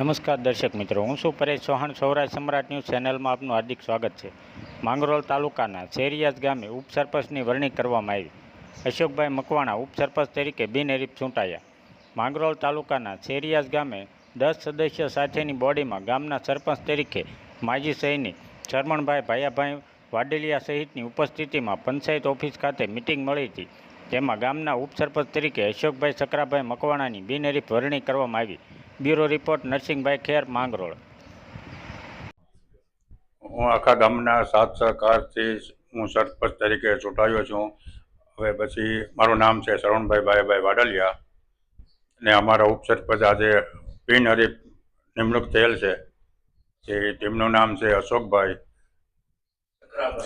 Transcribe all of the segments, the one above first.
નમસ્કાર દર્શક મિત્રો, હું શું પરેશ ચૌહાણ, સૌરાષ્ટ્ર સમ્રાટ ન્યૂઝ ચેનલમાં આપનું હાર્દિક સ્વાગત છે. માંગરોલ તાલુકાના શેરિયાજ ગામે ઉપસરપંચની વરણી કરવામાં આવી. અશોકભાઈ મકવાણા ઉપસરપંચ તરીકે બિનહરીફ ચૂંટાયા. માંગરોલ તાલુકાના શેરિયાજ ગામે દસ સદસ્ય સાથેની બોડીમાં ગામના સરપંચ તરીકે માજી સૈનિક શરમણભાઈ ભાયાભાઈ વાડેલિયા સહિતની ઉપસ્થિતિમાં પંચાયત ઓફિસ ખાતે મિટિંગ મળી હતી. તેમાં ગામના ઉપસરપંચ તરીકે અશોકભાઈ સકરાભાઈ મકવાણાની બિનહરીફ વરણી કરવામાં આવી. Bureau report Narsinhbhai Kher Mangrol. હું આખા ગામના સાથ સહકારથી હું સરપંચ તરીકે ચૂંટાયો છું. હવે પછી મારું નામ છે શરવણભાઈ ભાઈભાઈ વાડલિયા ને અમારા ઉપસરપંચ આજે બિનહરીફ નિમણૂક થયેલ છે. જે તેમનું નામ છે અશોકભાઈ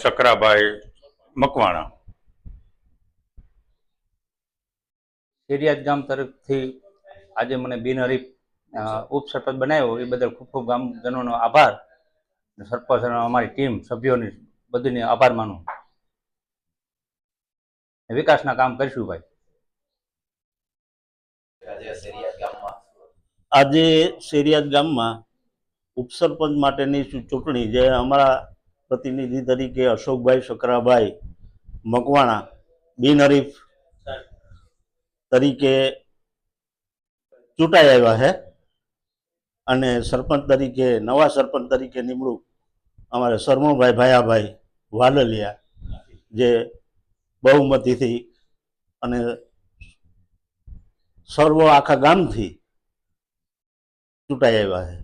સકરાભાઈ મકવાણા. શેરિયાત ગામ તરફથી આજે મને બિનહરીફ અ, ઉપસરપંચ બનાવ્યો એ બદલ ખૂબ ખૂબ ગામજનોનો આભાર. સરપંચ અને અમારી ટીમ સભ્યોની બધીને આભાર માનું. વિકાસના કામ કરીશું ભાઈ. આજે શેરિયાદ ગામમાં. ઉપસરપંચ માટેની ચૂંટણી જે અમારા પ્રતિનિધિ તરીકે અશોકભાઈ શકરાભાઈ મકવાણા બિનહરીફ તરીકે ચૂંટાઈ આવ્યા છે. અને સરપંચ તરીકે, નવા સરપંચ તરીકે નિમણૂક અમારે શરમણભાઈ ભાયાભાઈ વાલલિયા, જે બહુમતીથી અને સર્વ આખા ગામથી ચૂંટાઈ આવ્યા છે.